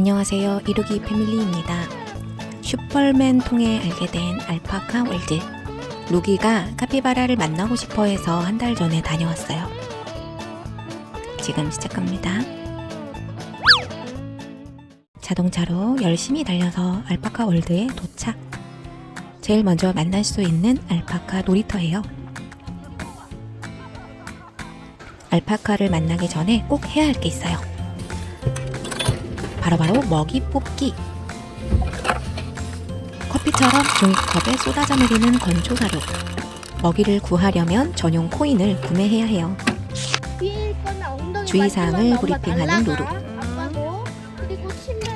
안녕하세요. 이루기 패밀리입니다. 슈퍼맨 통해 알게 된 알파카 월드. 루기가 카피바라를 만나고 싶어 해서 한 달 전에 다녀왔어요. 지금 시작합니다. 자동차로 열심히 달려서 알파카 월드에 도착. 제일 먼저 만날 수 있는 알파카 놀이터예요. 알파카를 만나기 전에 꼭 해야 할 게 있어요. 바로바로 먹이 뽑기. 커피처럼 종이컵에 쏟아져 내리는 건조 사료. 먹이를 구하려면 전용 코인을 구매해야 해요. 뒤에 있거나 엉덩이 주의사항을 만지면 브리핑하는 날라가. 루루. 아빠도 그리고 침뱉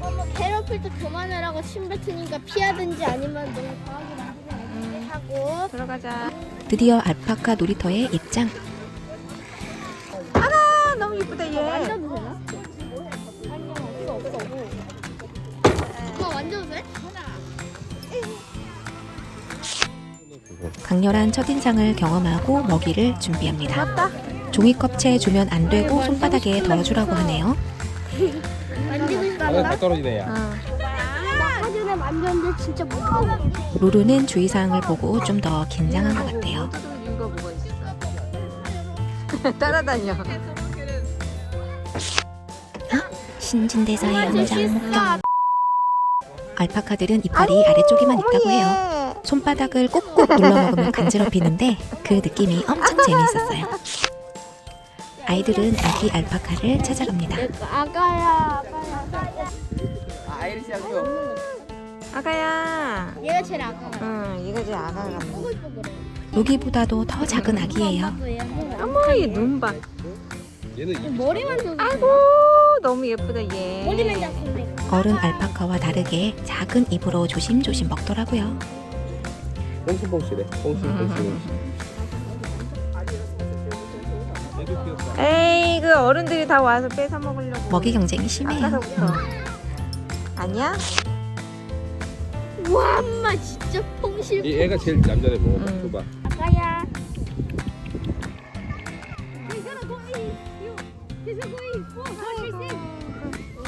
어머 괴롭힐 때 그만하라고 침 뱉으니까 피하든지 아니면 너무 과하게 만지면 하고 들어가자. 드디어 알파카 놀이터에 입장. 아, 너무 이쁘다 얘. 만져 강렬한 첫인상을 경험하고 먹이를 준비합니다. 맞다. 종이컵채 주면 안 되고 손바닥에 덜어주라고 하네요. 만지고 아, 싶다 떨어지네 야. 어. 나 아까 전에 만졌는데 진짜 무서워 루루는 주의사항을 보고 좀 더 긴장한 것 같아요. 따라다녀. 신진대사의 엄마 저 연장. 실수야 알파카들은 이빨이 아래쪽에만 있다고 해요. 손바닥을 꼭꼭 눌러 먹으면 간지럽히는데 그 느낌이 엄청 재미있었어요. 아이들은 아기 알파카를 찾아갑니다. 아가야 아가야 아, 아이리시하고요. 아가야. 얘가 제일 아가 응, 얘가 제일 아가 같네. 뽀글뽀글해 루기보다도 더 작은 아기예요. 어머, 얘 눈 봐. 얘는 이 머리만 좀 아이고, 너무 예쁘다 얘. 머리만 잡는데 어른 알파카와 다르게 작은 입으로 조심조심 먹더라고요. 뽕신뽕신해. 뽕신뽕신. 얘도 귀엽다. 에이, 그 어른들이 다 와서 뺏어 먹으려고. 먹이 경쟁이 심해요. 아까서부터. 아니야? 와 엄마 진짜 퐁실 이 애가 제일 얌전해 보여. 응. 줘봐. 아가야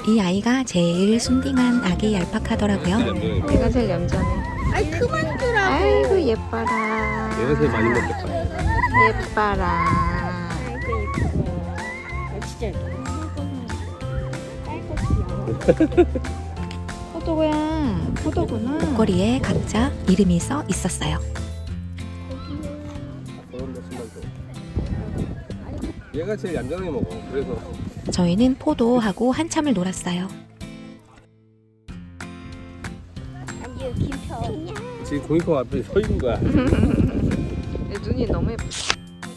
이 아이가 제일 순딩한 아기 알파카더라고요. 얌전해. 얘가 제일 얌전해. 아이 그만 두라고 아이고, 예뻐라. 얘가 제일 많이 먹겠다. 예뻐라. 아이고 예뻐 아 진짜 예뻐 포도야, 포도구나. 목걸이에 각자 이름이 써 있었어요. 그런 거 신발 줘. 얘가 제일 얌전하게 먹어. 그래서 저희는 포도하고 한참을 놀았어요. 지금 종이컵 앞에 서 있는 거야. 얘 눈이 너무 예쁘다.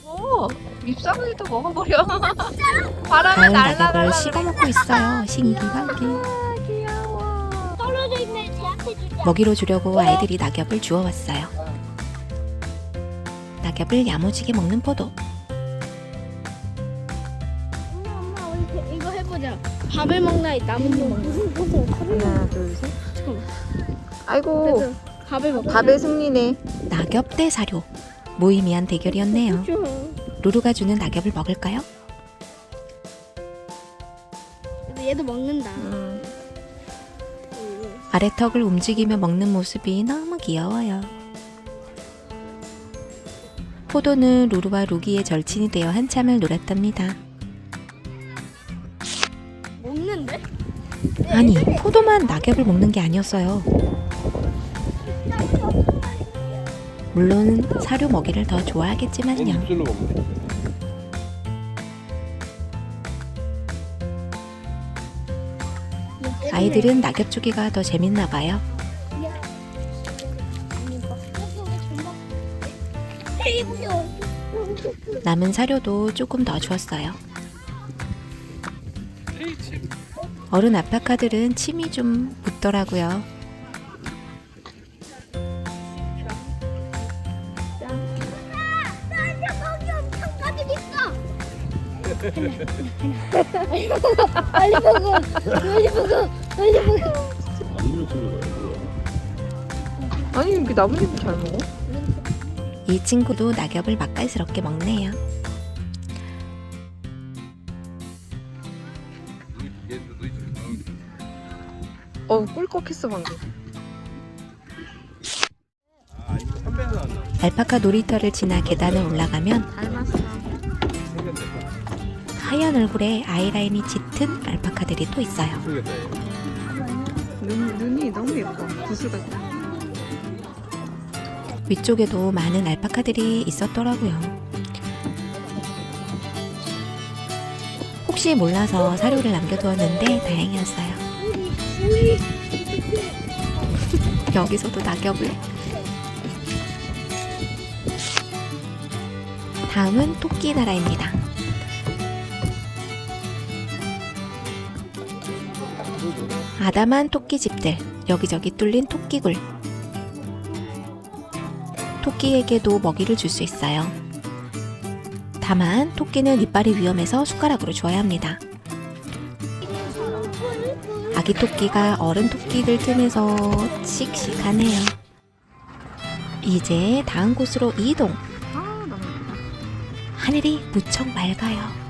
오, 밉상이도 먹어버려. 바람에 다음 날라가. 낙엽을 씹어먹고 있어요. 신기하게. 귀여워. 떨어져 있는 제한테 주자 먹이로 주려고 아이들이 낙엽을 주워왔어요. 낙엽을 야무지게 먹는 포도. 엄마 엄마 우리 그- 이거 해보자 밥을 먹나 나뭇잎 먹나 하나, 둘, 셋. 아이고, 그래서 밥을 먹자 밥의 승리네. 낙엽 대 사료. 무의미한 대결이었네요. 루루가 주는 낙엽을 먹을까요? 얘도 먹는다 음. 아래턱을 움직이며 먹는 모습이 너무 귀여워요. 포도는 루루와 루기의 절친이 되어 한참을 놀았답니다. 먹는데? 아니, 포도만 낙엽을 먹는 게 아니었어요. 물론 사료 먹이를 더 좋아하겠지만요. 입술로 먹네. 아이들은 낙엽 주기가 더 재밌나 봐요. 남은 사료도 조금 더 주었어요. 어른 아파카들은 침이 좀 묻더라고요. 빨리 먹어 빨리 먹어 빨리 거야. 아니, 이렇게 나뭇잎을 잘 먹어? 이 친구도 낙엽을 맛깔스럽게 먹네요. 어 꿀꺽했어 방금. 알파카 놀이터를 지나 계단을 올라가면 닮았어. 하얀 얼굴에 아이라인이 짙은 알파카들이 또 있어요. 눈 눈이 너무 예뻐. 구슬 같다. 위쪽에도 많은 알파카들이 있었더라고요. 혹시 몰라서 사료를 남겨두었는데 다행이었어요. 여기서도 낙엽을. 다음은 토끼 나라입니다. 아담한 토끼집들, 여기저기 뚫린 토끼굴. 토끼에게도 먹이를 줄 수 있어요. 다만 토끼는 이빨이 위험해서 숟가락으로 주어야 합니다. 아기 토끼가 어른 토끼들 틈에서 씩씩하네요. 이제 다음 곳으로 이동. 하늘이 무척 맑아요.